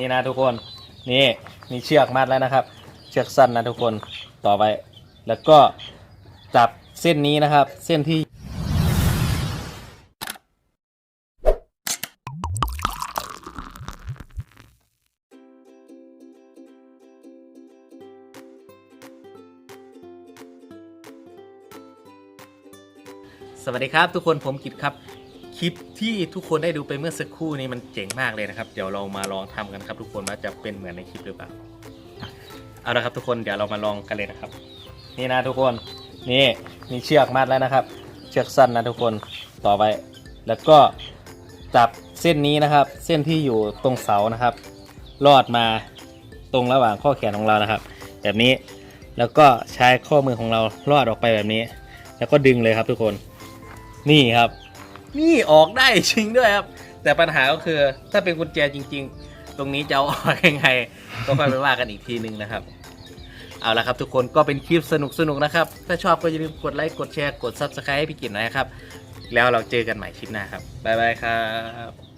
นี่นะทุกคนนี่มีเชือกมัดแล้วนะครับ เชือกสั้นนะทุกคนต่อไป แล้วก็จับเส้นนี้นะครับ เส้นที่สวัสดีครับทุกคนผมกิตครับ คลิปที่ทุกคนได้ดูไปเมื่อสักครู่นี้มันเจ๋งมากเลยนะครับ เดี๋ยวเรามาลองทำกันครับ ทุกคนว่าจะเป็นเหมือนในคลิปหรือเปล่าเอาละครับทุกคนเดี๋ยวเรามาลองกันเลยนะครับ นี่นะทุกคนนี่มีเชือกมัดแล้วนะครับ เชือกสั้นนะทุกคนต่อไป แล้วก็จับเส้นนี้นะครับ เส้นที่อยู่ตรงเสานะครับ ลอดมาตรงระหว่างข้อแขนของเรานะครับ แบบนี้แล้วก็ใช้ข้อมือของเราลอดออกไปแบบนี้ แล้วก็ดึงเลยครับทุกคน นี่ครับ นี่ออกได้จริงด้วยครับ แต่ปัญหาก็คือถ้าเป็นกุญแจจริง ๆ ตรงนี้จะเอาออกยังไง ก็ค่อยไปว่ากันอีกทีนึงนะครับ เอาละครับทุกคนก็เป็นคลิปสนุกๆนะครับ ถ้าชอบก็อย่าลืมกดไลค์กดแชร์กด Subscribe ให้พี่กินหน่อยนะครับ แล้วเราเจอกันใหม่คลิปหน้าครับบ๊ายบายครับ